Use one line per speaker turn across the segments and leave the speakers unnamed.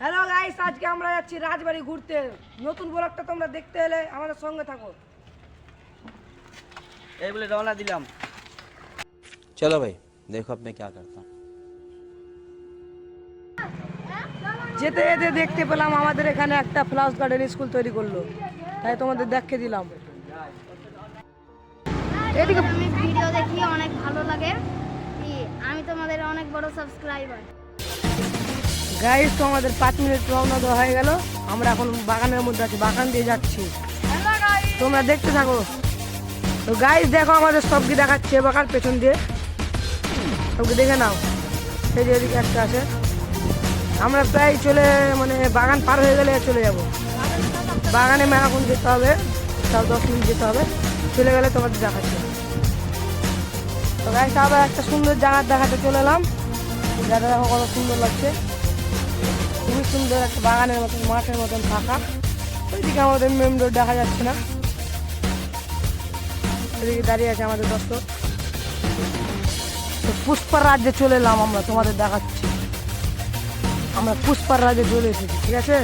Hello guys আজকে আমরা যাচ্ছি রাজবাড়ি ঘুরতে নতুন ব্লগটা তোমরা দেখতে এলে আমাদের সঙ্গে থাকো
এই বলে রওনা দিলাম
चलो भाई देखो अब मैं क्या करता हूँ
যেতে যেতে দেখতে পেলাম আমাদের এখানে একটা ফ্লাওয়ার গার্ডেন স্কুল তৈরি করলো তাই তোমাদের দেখে দিলাম এদিকে
আমি ভিডিও দেখি অনেক ভালো লাগে কি, আমি তোমাদের অনেক বড় সাবস্ক্রাইবার
গাইস তো আমাদের পাঁচ মিনিট রওনা দেওয়া হয়ে গেল। আমরা এখন বাগানের মধ্যে আছি বাগান দিয়ে যাচ্ছি। তোমরা দেখতে থাকো। তো গাইস দেখো আমাদের সবকে দেখাচ্ছে বাগান পেছন দিয়ে। সবকে দেখে নাও। এই যে এদিকে একটা আছে। আমরা প্রায় চলে মানে বাগান পার হয়ে গেলে চলে যাব। বাগানে এখন যেতে হবে। তাও দশ মিনিট যেতে হবে। চলে গেলে তোমাদের দেখাচ্ছে। তো গাইস আবার একটা সুন্দর জায়গা দেখাতে চলে এলাম। জায়গাটা দেখো কত সুন্দর লাগছে। খুবই সুন্দর একটা বাগানের মতন, মাঠের মতন ফাঁকা। ওইদিকে আমাদের মেম রোড দেখা যাচ্ছে না। ওইদিকে দাঁড়িয়ে আছে আমাদের দর্শক। তো পুষ্পার রাজ্যে চলে এলাম আমরা, তোমাদের দেখাচ্ছি। আমরা পুষ্পার রাজ্যে চলে এসেছি, ঠিক আছে?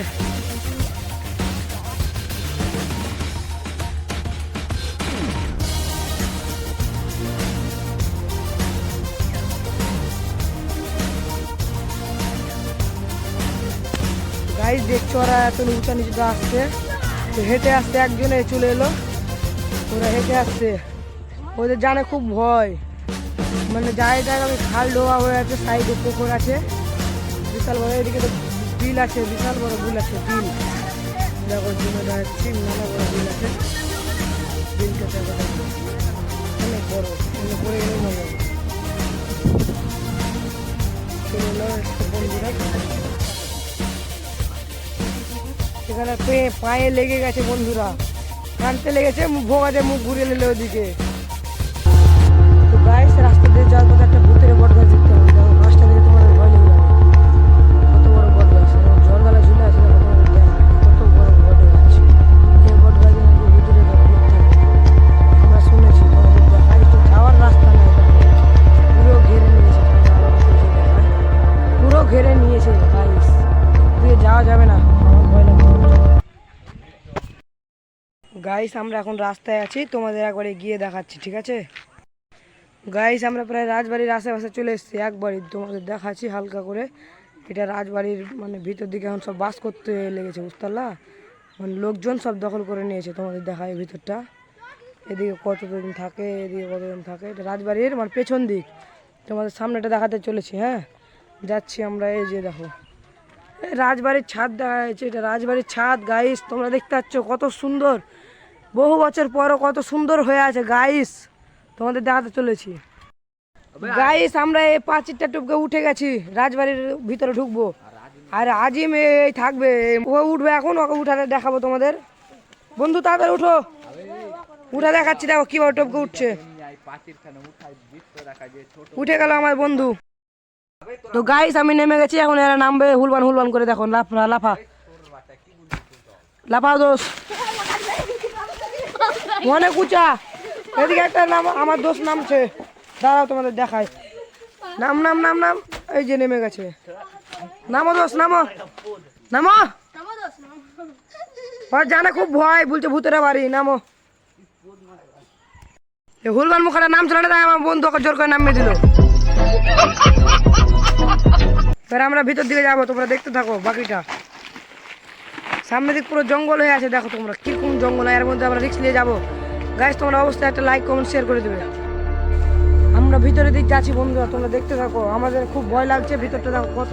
গাইজ দেখছ ওরা এত উঁচা নিচুতে আসছে। তো হেঁটে আসতে একজনে চলে এলো। ওরা হেঁটে আসছে। ওদের জানে খুব ভয়। মানে যায় জায়গায় খাল ডোয়া হয়ে আছে সাইডে পুকুর আছে। বিশাল বড়, এদিকে তো বিল আছে, বিশাল বড় বিল আছে, বিল। দেখো যাচ্ছি নানা বড় বিল আছে। বিলটা। অনেক বড় বন্ধুরা। এখানে পেয়ে লেগে গেছে বন্ধুরা। কানতে লেগেছে মুখ ভোগাতে মুখ ঘুরে নিল ওদিকে। গাইস আমরা এখন রাস্তায় আছি, তোমাদের একবারে গিয়ে দেখাচ্ছি, ঠিক আছে? গাইস আমরা প্রায় রাজবাড়ির আশেপাশে চলে এসেছি, একবারই তোমাদের দেখাচ্ছি হালকা করে। এটা রাজবাড়ির মানে ভিতর দিকে এখন সব বাস করতে লেগেছে, বুঝতে পারলা? মানে লোকজন সব দখল করে নিয়েছে তোমাদের দেখায় ভিতরটা। এদিকে কতদিন থাকে, এদিকে কতদিন থাকে, এটা রাজবাড়ির মানে পেছন দিক। তোমাদের সামনেটা দেখাতে চলেছি হ্যাঁ? যাচ্ছি আমরা, এই যে দেখো। রাজবাড়ির ছাদ দেখা যাচ্ছে এটা রাজবাড়ির ছাদ গাইস তোমরা দেখতে পাচ্ছ কত সুন্দর। বহু বছর পরও কত সুন্দর হয়ে আছে গাইস তোমাদের দেখাতে চলেছি। গাইস আমরা এই পাঁচিরটা টুপকে উঠে গেছি রাজবাড়ির ভিতরে ঢুকবো। আর আজিম এই থাকবে ও উঠবে এখন ওকে উঠাতে দেখাবো তোমাদের। বন্ধু তাড়াতাড়ি উঠো। উঠা দেখাচ্ছি দেখো কীভাবে টপকে উঠছে। উঠে গেল আমার বন্ধু। তো গাইস আমি নেমে গেছি এখন এরা নামবে হুলবান হুলবান করে দেখো লাফা লাফা। লাফা দোষ। অনেক উঁচা এদিকে একটা নাম, আমার দোষ নামছে। দাঁড়াও তোমাদের দেখায় নাম নাম নাম নাম। এই যে নেমে গেছে। নামো দোষ, নামো। নামো। জানে খুব ভয়, বলছে ভূতেরা বাড়ি। নামো। হুলবান মুখাটা নাম চলে না আমার বন্ধু ওকে জোর করে নামিয়ে দিল। আমরা ভিতর দিকে যাব, তোমরা দেখতে থাকো বাকিটা। সামনের দিক পুরো জঙ্গল হয়ে আছে, দেখো তোমরা কীরকম জঙ্গল এর মধ্যে আমরা রিক্স নিয়ে যাব। গাইস তোমরা অবশ্যই একটা লাইক কমেন্ট শেয়ার করে দেবে। আমরা ভিতরের দিক যাচ্ছি বন্ধুরা, তোমরা দেখতে থাকো। আমাদের খুব ভয় লাগছে, ভিতরটা দেখো কত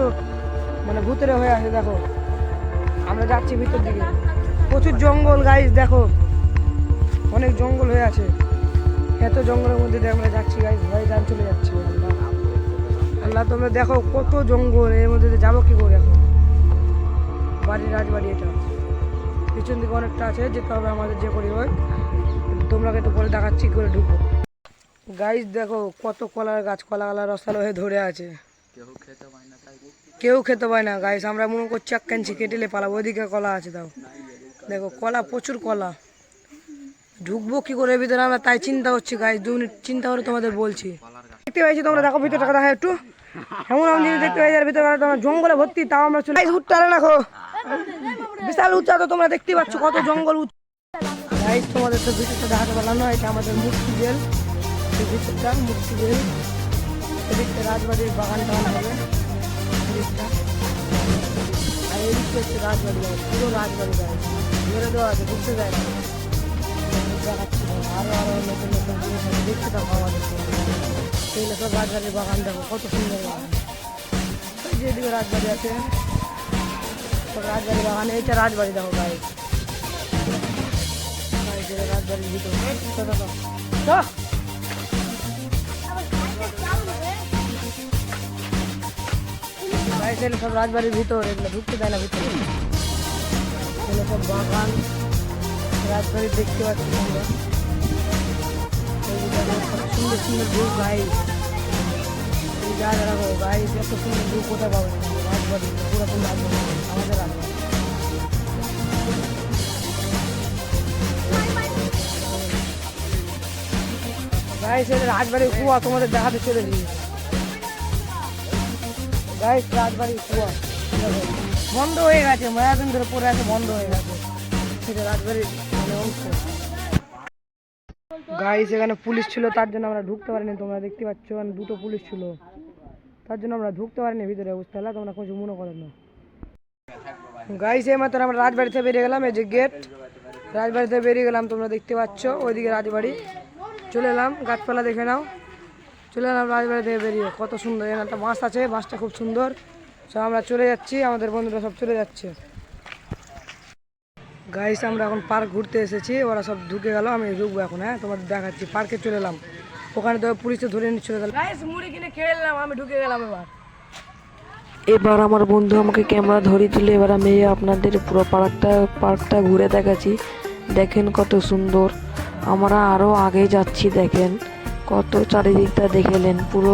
মানে ভূতেরে হয়ে আছে, দেখো। আমরা যাচ্ছি ভিতর দিকে। প্রচুর জঙ্গল গাইস দেখো। অনেক জঙ্গল হয়ে আছে। এত জঙ্গলের মধ্যে দিয়ে আমরা যাচ্ছি গাইস ভয় যান চলে যাচ্ছি। আল্লাহ, তোমরা দেখো কত জঙ্গল, এর মধ্যে যাব কি করে এখন? বাড়ি রাজবাড়ি এটা। পিছন দিকে অনেকটা আছে, যেতে হবে আমাদের যে করি হোক তোমরা তো পরে দেখাচ্ছি করে ঢুকবো। গাইস দেখো কত কলার গাছ কলা কলা রসালো হয়ে ধরে আছে। কেউ খেতে পায় না গাইস আমরা মনে করছি এক কাঞ্চি কেটেলে পালাবো ওইদিকে কলা আছে তাও। দেখো, কলা, প্রচুর কলা। ঢুকবো কি করে, ভিতরে আমরা তাই চিন্তা করছি গাইস দু মিনিট চিন্তা করে তোমাদের বলছি। দেখতে পাইছি তোমরা, দেখো ভিতরটা দেখা একটু? এমন জিনিস দেখতে পাই যার ভিতরে তোমার জঙ্গলে ভর্তি, তাও আমরা চলে গাইস উঠতে পারে না খো। বিশাল উচ্চা তো তোমরা দেখতে পাচ্ছ, কত জঙ্গল উচ্চ গাইস তোমাদের তো ভিতরটা দেখাতে পারলাম না, এটা আমাদের মুক্তি জেল। এই ভিতরটা মুক্তি জেল। এদিকটা রাজবাড়ির বাগান টাগান হবে। আর এদিকটা হচ্ছে রাজবাড়ি গাছ পুরো রাজবাড়ি গাছ ধরে দেওয়া আছে ঢুকতে যায়। আরও আরও নতুন নতুন জিনিস আছে, দেখতে থাকো আমাদের এইগুলো সব রাজবাড়ির বাগান দেখো কত সুন্দর বাগান। ওই যে এদিকে রাজবাড়ি আছে। সব রাজবাড়ি বাগান এইটা রাজবাড়ি দেখো গায়ে রাজবাড়ির ভিতরে চলো, চলো। চলো। গাইস এগুলো সব রাজবাড়ির ভিতর এগুলো ঢুকতে দেয় না ভিতরে এগুলো সব বাগান রাজবাড়ি দেখতে পাচ্ছি আমরা এইগুলো কত সুন্দর সুন্দর ভিউ গাইস এই জায়গা রাখো গাইস এত সুন্দর ভিউ কোথায় পাবো না গাইস রাজবাড়ির কুয়া, তোমাদের দেখাতে চলেছি গাইস রাজবাড়ির কুয়া। বন্ধ হয়ে গেছে মায়াদিন ধরে পড়ে আছে, বন্ধ হয়ে গেছে। সেটা রাজবাড়ির মানে অংশ। গাইস এখানে পুলিশ ছিল, তার জন্য আমরা ঢুকতে পারিনি, তোমরা দেখতে পাচ্ছ দুটো পুলিশ ছিল। তার জন্য আমরা ঢুকতে পারিনি ভিতরে, বুঝতে পারলে? তোমরা কিছু মনে করো না। এই মাত্র আমরা রাজবাড়িতে বেরিয়ে গেলাম, এই যে গেট রাজবাড়িতে বেরিয়ে গেলাম, তোমরা দেখতে পাচ্ছ, ওইদিকে রাজবাড়ি। চলে এলাম, গাছপালা দেখে নাও। চলে এলাম রাজবাড়ি থেকে বেরিয়ে। কত সুন্দর, এখানে একটা বাস আছে বাসটা খুব সুন্দর। সব আমরা চলে যাচ্ছি, আমাদের বন্ধুরা সব চলে যাচ্ছে। গাইস, আমরা এখন পার্ক ঘুরতে এসেছি, ওরা সব ঢুকে গেল, আমি ঢুকবো এখন হ্যাঁ? তোমাদের দেখাচ্ছি পার্কে চলে এলাম। ওখানে তো পুলিশে ধরে নিচ্ছিল গাইস মুড়ি কিনে খেয়ে আমি ঢুকে গেলাম এবার।
এবার আমার বন্ধু আমাকে ক্যামেরা ধরিয়ে দিল এবার আমি আপনাদের পুরো পার্কটা পার্কটা ঘুরে দেখাচ্ছি। দেখেন কত সুন্দর। আমরা আরও আগে যাচ্ছি দেখেন। কত চারিদিকটা দেখেলেন পুরো